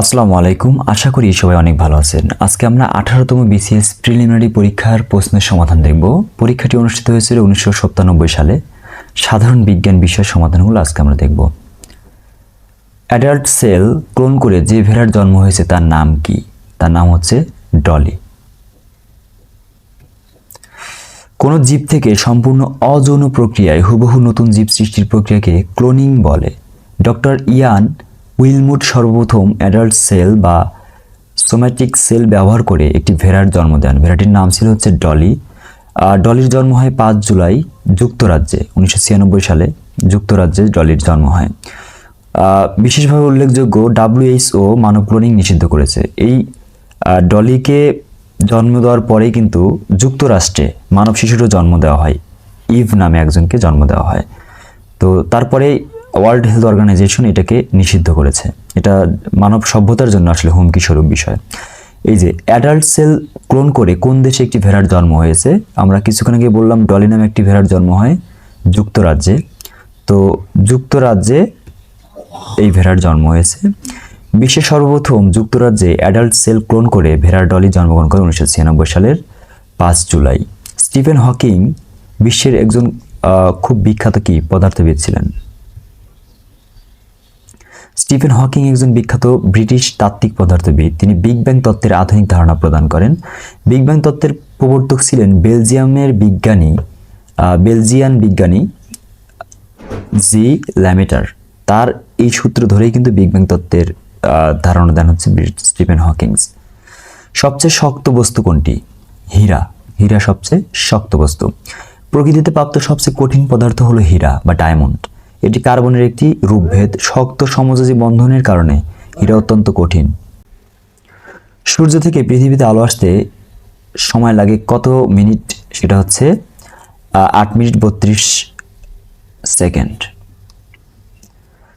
আসসালামু আলাইকুম। আশা করি সবাই অনেক ভালো আছেন। আজকে আমরা আঠারোতম বিসিএস প্রিলিমিনারি পরীক্ষার প্রশ্নের সমাধান দেখব। পরীক্ষাটি অনুষ্ঠিত হয়েছিল উনিশশো সাতানব্বই সালে। সাধারণ বিজ্ঞান বিষয়ের সমাধানগুলো আজকে আমরা দেখব। অ্যাডাল্ট সেল ক্লোন করে যে ভেড়ার জন্ম হয়েছে তার নাম কি? তার নাম হচ্ছে ডলি। কোনো জীব থেকে সম্পূর্ণ অযৌন প্রক্রিয়ায় হুবহু নতুন জীব সৃষ্টির প্রক্রিয়াকে ক্লোনিং বলে। ডক্টর ইয়ান উইলমুট সর্বপ্রথম অ্যাডাল্ট সেল বা সোম্যাটিক সেল ব্যবহার করে একটি ভেড়ার জন্ম দেন। ভেড়াটির নাম ছিল হচ্ছে ডলি। ডলির জন্ম হয় পাঁচ জুলাই যুক্তরাজ্যে, উনিশশো ছিয়ানব্বই সালে যুক্তরাজ্যে ডলির জন্ম হয়। বিশেষভাবে উল্লেখযোগ্য ডাব্লিউএইচও মানব ক্লোনিং নিষিদ্ধ করেছে। এই ডলিকে জন্ম দেওয়ার পরেই কিন্তু যুক্তরাষ্ট্রে মানব শিশুরও জন্ম দেওয়া হয়। ইভ নামে একজনকে জন্ম দেওয়া হয়। তো তারপরে ওয়ার্ল্ড হেলথ অর্গানাইজেশন এটাকে নিষিদ্ধ করেছে। এটা মানব সভ্যতার জন্য আসলে হুমকি স্বরূপ বিষয়। এই যে অ্যাডাল্ট সেল ক্লোন করে কোন দেশে একটি ভেড়ার জন্ম হয়েছে, আমরা কিছুক্ষণ আগে বললাম ডলি নামে একটি ভেড়ার জন্ম হয় যুক্তরাজ্যে। তো যুক্তরাজ্যে এই ভেড়ার জন্ম হয়েছে। বিশ্বের সর্বপ্রথম যুক্তরাজ্যে অ্যাডাল্ট সেল ক্লোন করে ভেড়ার ডলি জন্মগ্রহণ করে উনিশশো ছিয়ানব্বই সালের পাঁচ জুলাই। স্টিফেন হকিং বিশ্বের একজন খুব বিখ্যাত কি পদার্থবিদ ছিলেন? স্টিফেন হকিং একজন বিখ্যাত ব্রিটিশ তাত্ত্বিক পদার্থবিদ। তিনি বিগ ব্যাং তত্ত্বের আধুনিক ধারণা প্রদান করেন। বিগ ব্যাং তত্ত্বের প্রবর্তক ছিলেন বেলজিয়ামের বিজ্ঞানী বেলজিয়ান বিজ্ঞানী জি ল্যামেটার। তার এই সূত্র ধরেই কিন্তু বিগ ব্যাং তত্ত্বের ধারণা দেন হচ্ছে স্টিফেন হকিংস সবচেয়ে শক্ত বস্তু কোনটি? হীরা। হীরা সবচেয়ে শক্ত বস্তু। প্রকৃতিতে প্রাপ্ত সবচেয়ে কঠিন পদার্থ হলো হীরা বা ডায়মন্ড। এটি কার্বনের একটি রূপভেদ শক্ত সমযোজী বন্ধনের কারণে। হীরা অত্যন্ত কঠিন। সূর্য থেকে পৃথিবীতে আলো আসতে সময় লাগে কত মিনিট? সেটা হচ্ছে আট মিনিট বত্রিশ সেকেন্ড।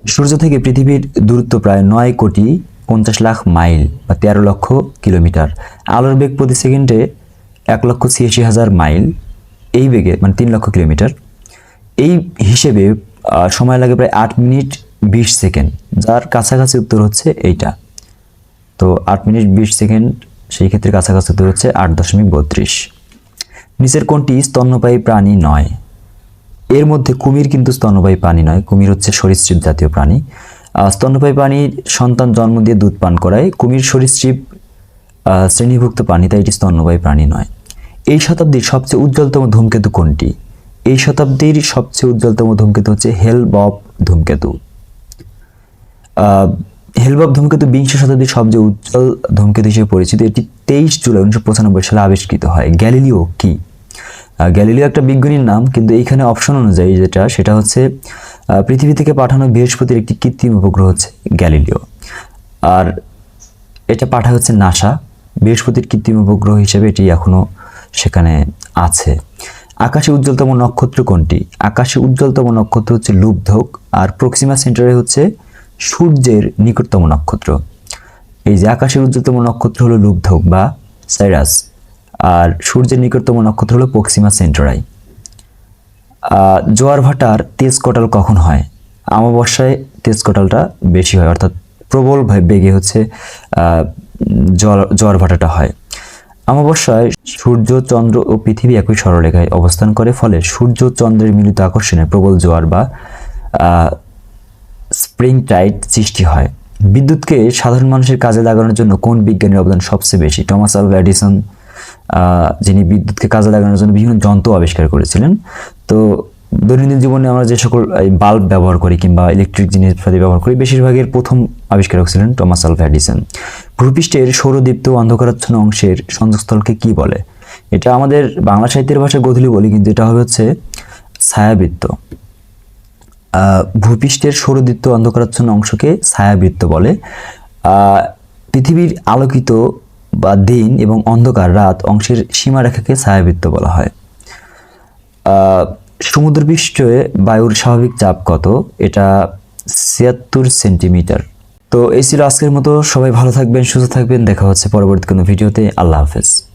সূর্য থেকে পৃথিবীর দূরত্ব প্রায় নয় কোটি পঞ্চাশ লাখ মাইল বা তেরো লক্ষ কিলোমিটার। আলোর বেগ প্রতি সেকেন্ডে এক লক্ষ ছিয়াশি হাজার মাইল। এই বেগে মানে তিন লক্ষ কিলোমিটার। এই হিসেবে সময় লাগে প্রায় আট মিনিট বিশ সেকেন্ড, যার কাছাকাছি উত্তর হচ্ছে এইটা। তো আট মিনিট বিশ সেকেন্ড, সেই ক্ষেত্রে কাছাকাছি উত্তর হচ্ছে আট দশমিক বত্রিশ। নিচের কোনটি স্তন্যপায়ী প্রাণী নয়। এর মধ্যে কুমির কিন্তু স্তন্যপায়ী প্রাণী নয়, কুমির হচ্ছে সরীসৃপ জাতীয় প্রাণী। স্তন্যপায়ী প্রাণীর সন্তান জন্ম দিয়ে দুধ পান করায়, কুমির সরীসৃপ শ্রেণীভুক্ত প্রাণী, তাই এটি স্তন্যপায়ী প্রাণী নয়। এই শতাব্দীর সবচেয়ে উজ্জ্বলতম ধূমকেতু কোনটি? এই শতাব্দীর সবচেয়ে উজ্জ্বলতম ধূমকেতু হচ্ছে হেল বব ধূমকেতু হেলবব ধূমকেতু বিংশ শতাব্দীর সবচেয়ে উজ্জ্বল ধূমকেতু হিসেবে পরিচিত। এটি তেইশ জুলাই উনিশশো পঁচানব্বই সালে আবিষ্কৃত হয়। গ্যালিলিও কি? গ্যালিলিও একটা বিজ্ঞানীর নাম, কিন্তু এইখানে অপশন অনুযায়ী যেটা, সেটা হচ্ছে পৃথিবী থেকে পাঠানো বৃহস্পতির একটি কৃত্রিম উপগ্রহ হচ্ছে গ্যালিলিও। আর এটা পাঠা হচ্ছে নাসা। বৃহস্পতির কৃত্রিম উপগ্রহ হিসেবে এটি এখনও সেখানে আছে। আকাশে উজ্জ্বলতম নক্ষত্র কোনটি? আকাশে উজ্জ্বলতম নক্ষত্র হচ্ছে লুব্ধক, আর প্রক্সিমা সেন্টারে হচ্ছে সূর্যের নিকটতম নক্ষত্র। এই যে আকাশের উজ্জ্বলতম নক্ষত্র হলো লুব্ধক বা সাইরাস, আর সূর্যের নিকটতম নক্ষত্র হলো প্রক্সিমা সেন্টারাই। জোয়ার ভাটার তেজ কটাল কখন হয়? অমাবস্যায় তেজ কটালটা বেশি হয়, অর্থাৎ প্রবল বেগে হচ্ছে জল, জোয়ার ভাটাটা হয়। অমাবস্যায় সূর্য চন্দ্র ও পৃথিবী একই সরলরেখায় অবস্থান করে ফলে সূর্য চন্দ্রের মিলিত আকর্ষণে প্রবল জোয়ার বা স্প্রিং টাইড সৃষ্টি হয়। বিদ্যুৎকে সাধারণ মানুষের কাজে লাগানোর জন্য কোন বিজ্ঞানীর অবদান সবচেয়ে বেশি? টমাস আলভা আহ, যিনি বিদ্যুৎকে কাজে লাগানোর জন্য বিভিন্ন যন্ত্র আবিষ্কার করেছিলেন। তো দৈনন্দিন জীবনে আমরা যে সকল বাল্ব ব্যবহার করি কিংবা ইলেকট্রিক জিনিসপাতি ব্যবহার করি, বেশিরভাগের প্রথম আবিষ্কারক ছিলেন টমাস আলভা এডিসন ভূপৃষ্ঠের সৌরদীপ্ত অন্ধকারাচ্ছন্ন অংশের সংযোগস্থলকে কি বলে? এটা আমাদের বাংলা সাহিত্যের ভাষায় গধূলি বলি, কিন্তু এটা হবে হচ্ছে ছায়াবৃত্ত। ভূপৃষ্ঠের সৌরদীপ্ত অন্ধকারাচ্ছন্ন অংশকে ছায়াবৃত্ত বলে। পৃথিবীর আলোকিত বা দিন এবং অন্ধকার রাত অংশের সীমারেখাকে ছায়াবৃত্ত বলা হয়। সমুদ্রপৃষ্ঠে বায়ুর স্বাভাবিক চাপ কত? এটা ছিয়াত্তর সেন্টিমিটার। তো এই ছিল আজকের মতো। সবাই ভালো থাকবেন, সুস্থ থাকবেন। দেখা হচ্ছে পরবর্তী কোনো ভিডিওতে। আল্লাহ হাফেজ।